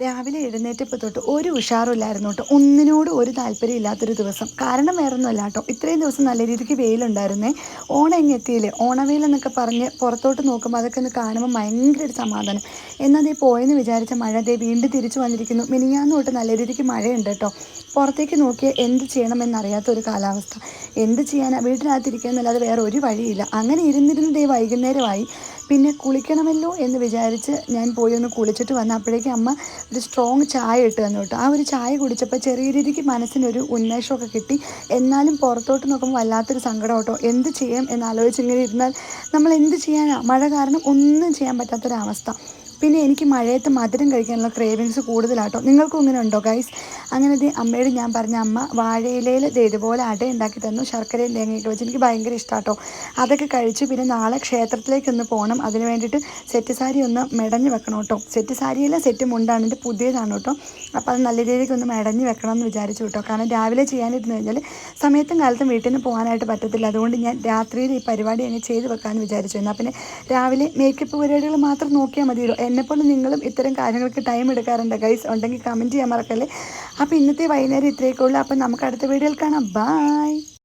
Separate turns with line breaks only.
രാവിലെ എഴുന്നേറ്റപ്പോൾ തൊട്ട് ഒരു ഉഷാറുമില്ലായിരുന്നു കേട്ടോ. ഒന്നിനോട് ഒരു താല്പര്യം ഇല്ലാത്തൊരു ദിവസം. കാരണം വേറൊന്നുമല്ല കേട്ടോ. ഇത്രയും ദിവസം നല്ല രീതിക്ക് വെയിലുണ്ടായിരുന്നേ. ഓണം എങ്ങ് എത്തിയില്ലേ ഓണവെയിൽ എന്നൊക്കെ പറഞ്ഞ് പുറത്തോട്ട് നോക്കുമ്പോൾ അതൊക്കെ ഒന്ന് കാണുമ്പോൾ ഭയങ്കര ഒരു സമാധാനം. എന്നാൽ ദേ പോയെന്ന് വിചാരിച്ച മഴ ദേ വീണ്ടും തിരിച്ചു വന്നിരിക്കുന്നു. മിനിഞ്ഞാന്ന് തൊട്ട് നല്ല രീതിക്ക് മഴയുണ്ട് കേട്ടോ. പുറത്തേക്ക് നോക്കിയാൽ എന്ത് ചെയ്യണമെന്നറിയാത്ത ഒരു കാലാവസ്ഥ. എന്ത് ചെയ്യാനാണ് വീട്ടിനകത്തിരിക്കുക എന്നല്ലാതെ വേറെ ഒരു വഴിയില്ല. അങ്ങനെ ഇരുന്നിരുന്ന് ദേ വൈകുന്നേരമായി. പിന്നെ കുളിക്കണമല്ലോ എന്ന് വിചാരിച്ച് ഞാൻ പോയി ഒന്ന് കുളിച്ചിട്ട് വന്ന അപ്പോഴേക്കും അമ്മ ഒരു സ്ട്രോങ് ചായ ഇട്ട് തന്നു കേട്ടോ. ആ ഒരു ചായ കുടിച്ചപ്പോൾ ചെറിയ രീതിക്ക് മനസ്സിനൊരു ഉന്മേഷമൊക്കെ കിട്ടി. എന്നാലും പുറത്തോട്ട് നോക്കുമ്പോൾ വല്ലാത്തൊരു സങ്കടം കേട്ടോ. എന്ത് ചെയ്യാം എന്നാലോചിച്ച് ഇങ്ങനെ ഇരുന്നാൽ നമ്മൾ എന്ത് ചെയ്യാനാണ് മഴ കാരണം ഒന്നും ചെയ്യാൻ പറ്റാത്തൊരവസ്ഥ. പിന്നെ എനിക്ക് മഴയത്ത് മധുരം കഴിക്കാനുള്ള ക്രേവിങ്സ് കൂടുതലാട്ടോ. നിങ്ങൾക്കും ഇങ്ങനെ ഉണ്ടോ ഗൈസ് അങ്ങനെ അമ്മയോട് ഞാൻ പറഞ്ഞ അമ്മ വാഴയിലയിൽ ഇതുപോലെ അട ഉണ്ടാക്കി തന്നു ശർക്കരയും തേങ്ങയൊക്കെ വെച്ച് എനിക്ക് ഭയങ്കര ഇഷ്ടമാട്ടോ അതൊക്കെ കഴിച്ചു പിന്നെ നാളെ ക്ഷേത്രത്തിലേക്ക് ഒന്ന് പോകണം അതിന് വേണ്ടിയിട്ട് സെറ്റ് സാരി ഒന്ന് മെടഞ്ഞ് വെക്കണം കേട്ടോ സെറ്റ് സാരിയല്ല സെറ്റ് മുണ്ടാണ്. എന്റെ പുതിയതാണ് കേട്ടോ അപ്പോൾ അത് നല്ല രീതിക്ക് ഒന്ന് മെടഞ്ഞ് വെക്കണം എന്ന് വിചാരിച്ചു കേട്ടോ. കാരണം രാവിലെ ചെയ്യാനിരുന്നു കഴിഞ്ഞാൽ സമയത്തും കാലത്തും വീട്ടിൽ നിന്ന് പോകാനായിട്ട് പറ്റത്തില്ല. അതുകൊണ്ട് ഞാൻ രാത്രിയിൽ ഈ പരിപാടി അങ്ങ് ചെയ്ത് വെക്കാമെന്ന് വിചാരിച്ചു. എന്നാൽ പിന്നെ രാവിലെ മേക്കപ്പ് പരിപാടികൾ മാത്രം നോക്കിയാൽ മതിയല്ലോ. എന്നെപ്പോലെ നിങ്ങളും ഇത്തരം കാര്യങ്ങൾക്ക് ടൈം എടുക്കാറുണ്ട്. ഗൈസ് ഉണ്ടെങ്കിൽ കമന്റ് ചെയ്യാൻ മറക്കല്ലേ? അപ്പോൾ ഇന്നത്തെ വൈകുന്നേരം ഇത്രയൊക്കെ ഉള്ളൂ. അപ്പോൾ നമുക്ക് അടുത്ത വീഡിയോയിൽ കാണാം. ബായ്